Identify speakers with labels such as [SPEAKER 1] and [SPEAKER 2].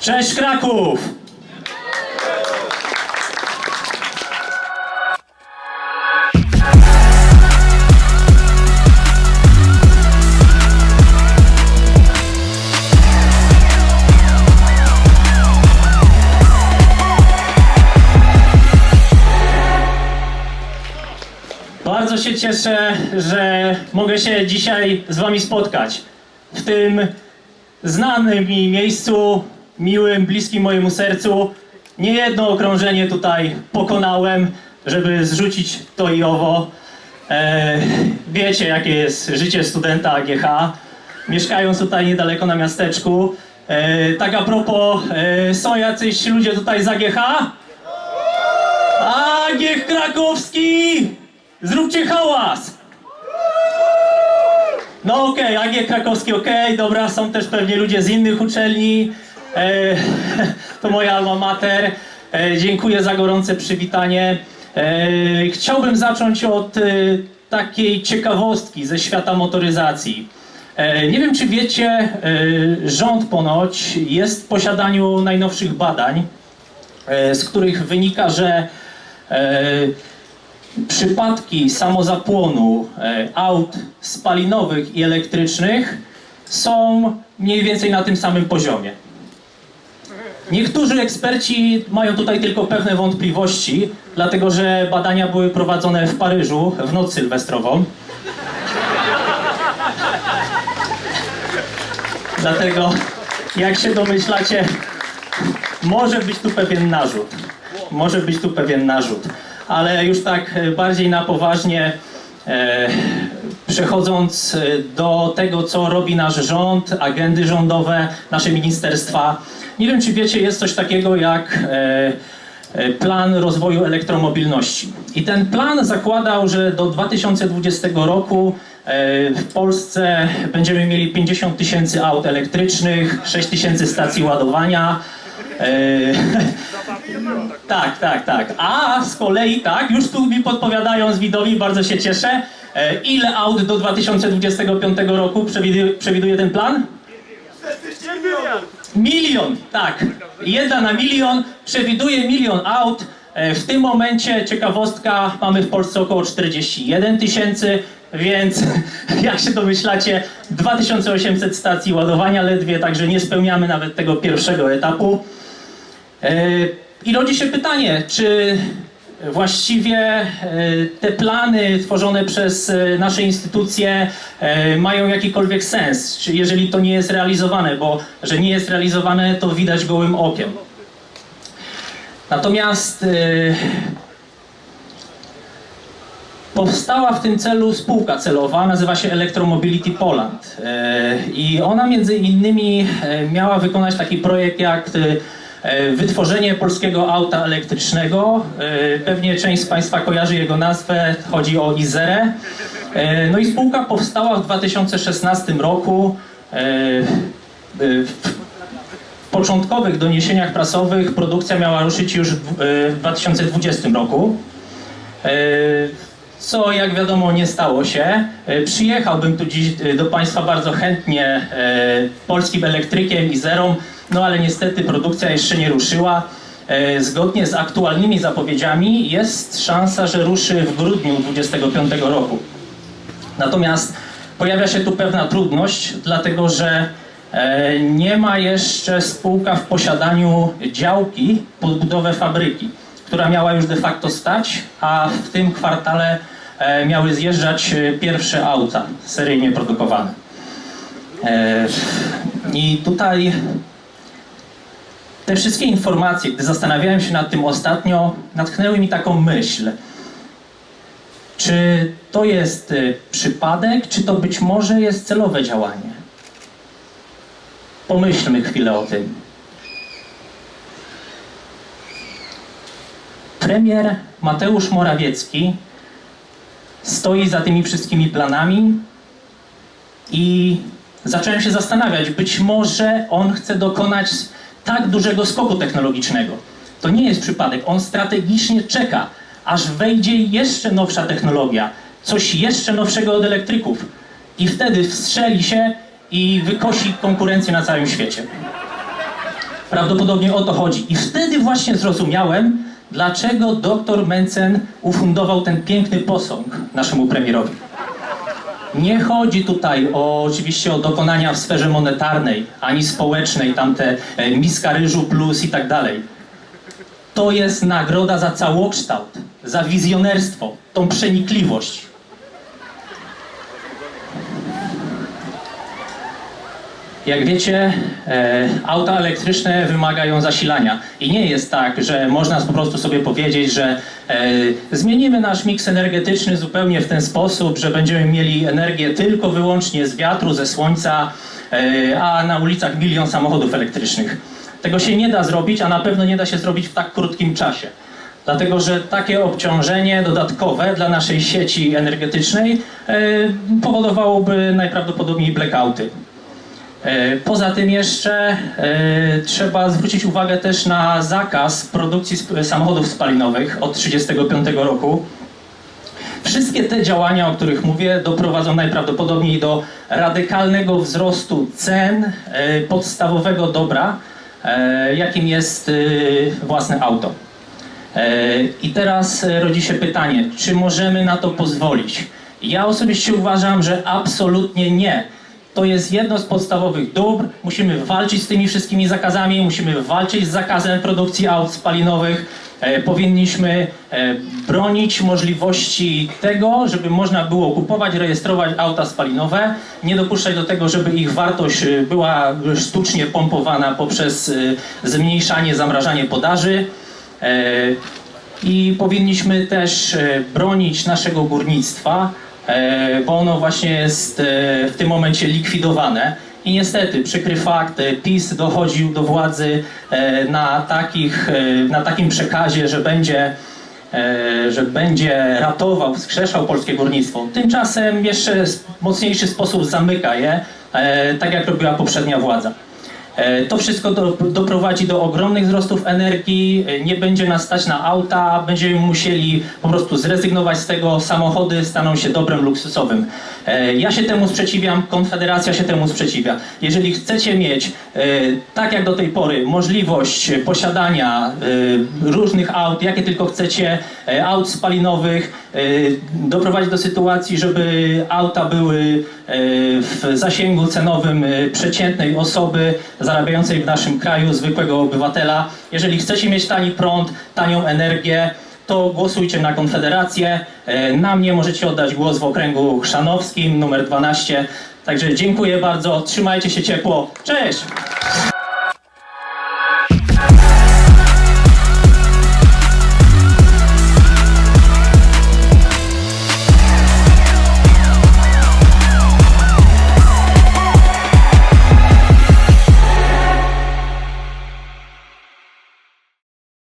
[SPEAKER 1] Cześć Kraków! Bardzo się cieszę, że mogę się dzisiaj z Wami spotkać w tym znanym mi miejscu, miłym, bliskim mojemu sercu. Niejedno okrążenie tutaj pokonałem, żeby zrzucić to i owo. E, wiecie, jakie jest życie studenta AGH. Mieszkając tutaj niedaleko na miasteczku. E, tak a propos, e, są jacyś ludzie tutaj z AGH? AGH Krakowski! Zróbcie hałas! No okej, AG Krakowski okej, dobra, są też pewnie ludzie z innych uczelni. E, to moja alma mater. E, dziękuję za gorące przywitanie. E, chciałbym zacząć od takiej ciekawostki ze świata motoryzacji. Nie wiem, czy wiecie, rząd ponoć jest w posiadaniu najnowszych badań, z których wynika, że przypadki samozapłonu aut spalinowych i elektrycznych są mniej więcej na tym samym poziomie. Niektórzy eksperci mają tutaj tylko pewne wątpliwości, dlatego że badania były prowadzone w Paryżu w noc sylwestrową. Dlatego, jak się domyślacie, może być tu pewien narzut. Może być tu pewien narzut. Ale już tak e, bardziej na poważnie, e, przechodząc e, do tego, co robi nasz rząd, agendy rządowe, nasze ministerstwa. Nie wiem, czy wiecie, jest coś takiego jak e, e, plan rozwoju elektromobilności. I ten plan zakładał, że do 2020 roku e, w Polsce będziemy mieli 50 tysięcy aut elektrycznych, 6 tysięcy stacji ładowania. Tak, tak, tak. A z kolei, tak, już tu mi podpowiadają z widowi, bardzo się cieszę. Ile aut do 2025 roku przewiduje, przewiduje ten plan? Milion, tak. Jedna na milion, przewiduje milion aut. E, W tym momencie, ciekawostka, mamy w Polsce około 41 tysięcy, więc jak się domyślacie, 2800 stacji ładowania ledwie, także nie spełniamy nawet tego pierwszego etapu. E, I rodzi się pytanie, czy właściwie e, te plany tworzone przez e, nasze instytucje e, mają jakikolwiek sens, jeżeli to nie jest realizowane, bo że nie jest realizowane, to widać gołym okiem. Natomiast Powstała w tym celu spółka celowa, nazywa się Electromobility Poland. I ona między innymi miała wykonać taki projekt jak wytworzenie polskiego auta elektrycznego. E, Pewnie część z Państwa kojarzy jego nazwę, chodzi o Izerę. E, No i spółka powstała w 2016 roku. E, e, W początkowych doniesieniach prasowych produkcja miała ruszyć już w e, w 2020 roku. E, co jak wiadomo nie stało się. E, Przyjechałbym tu dziś e, do Państwa bardzo chętnie e, polskim elektrykiem i zerą, no ale niestety produkcja jeszcze nie ruszyła. E, Zgodnie z aktualnymi zapowiedziami jest szansa, że ruszy w grudniu 2025 roku. Natomiast pojawia się tu pewna trudność, dlatego że e, nie ma jeszcze spółka w posiadaniu działki pod budowę fabryki, która miała już de facto stać, a w tym kwartale e, miały zjeżdżać pierwsze auta seryjnie produkowane. I tutaj te wszystkie informacje, gdy zastanawiałem się nad tym ostatnio, natchnęły mi taką myśl. Czy to jest y, przypadek, czy to być może jest celowe działanie? Pomyślmy chwilę o tym. Premier Mateusz Morawiecki stoi za tymi wszystkimi planami i zacząłem się zastanawiać, być może on chce dokonać tak dużego skoku technologicznego. To nie jest przypadek, on strategicznie czeka, aż wejdzie jeszcze nowsza technologia, coś jeszcze nowszego od elektryków i wtedy wstrzeli się i wykosi konkurencję na całym świecie. Prawdopodobnie o to chodzi. I wtedy właśnie zrozumiałem, dlaczego dr Mencen ufundował ten piękny posąg naszemu premierowi. Nie chodzi tutaj o, oczywiście o dokonania w sferze monetarnej, ani społecznej, tamte e, miska ryżu plus i tak dalej. To jest nagroda za całokształt, za wizjonerstwo, tą przenikliwość. Jak wiecie, e, auta elektryczne wymagają zasilania. I nie jest tak, że można po prostu sobie powiedzieć, że e, zmienimy nasz miks energetyczny zupełnie w ten sposób, że będziemy mieli energię tylko wyłącznie z wiatru, ze słońca, e, a na ulicach milion samochodów elektrycznych. Tego się nie da zrobić, a na pewno nie da się zrobić w tak krótkim czasie. Dlatego, że takie obciążenie dodatkowe dla naszej sieci energetycznej powodowałoby najprawdopodobniej blackouty. E, Poza tym jeszcze e, trzeba zwrócić uwagę też na zakaz produkcji samochodów spalinowych od 1935 roku. Wszystkie te działania, o których mówię, doprowadzą najprawdopodobniej do radykalnego wzrostu cen e, podstawowego dobra, jakim jest własne auto. I teraz rodzi się pytanie, czy możemy na to pozwolić? Ja osobiście uważam, że absolutnie nie. To jest jedno z podstawowych dóbr. Musimy walczyć z tymi wszystkimi zakazami, musimy walczyć z zakazem produkcji aut spalinowych. E, powinniśmy e, bronić możliwości tego, żeby można było kupować, rejestrować auta spalinowe, nie dopuszczać do tego, żeby ich wartość e, była sztucznie pompowana poprzez e, zmniejszanie, zamrażanie podaży. E, I powinniśmy też e, bronić naszego górnictwa, bo ono właśnie jest e, w tym momencie likwidowane. I niestety, przykry fakt, e, PiS dochodził do władzy e, na, takich, e, na takim przekazie, że będzie, e, że będzie ratował, wskrzeszał polskie górnictwo. Tymczasem jeszcze w mocniejszy sposób zamyka je, e, tak jak robiła poprzednia władza. E, To wszystko do, doprowadzi do ogromnych wzrostów energii, e, nie będzie nas stać na auta, będziemy musieli po prostu zrezygnować z tego, samochody staną się dobrem luksusowym. E, Ja się temu sprzeciwiam, Konfederacja się temu sprzeciwia. Jeżeli chcecie mieć, tak jak do tej pory, możliwość posiadania różnych aut, jakie tylko chcecie, aut spalinowych, doprowadzić do sytuacji, żeby auta były w zasięgu cenowym przeciętnej osoby zarabiającej w naszym kraju, zwykłego obywatela. Jeżeli chcecie mieć tani prąd, tanią energię, to głosujcie na Konfederację. E, Na mnie możecie oddać głos w okręgu chrzanowskim numer 12. Także dziękuję bardzo, trzymajcie się ciepło. Cześć!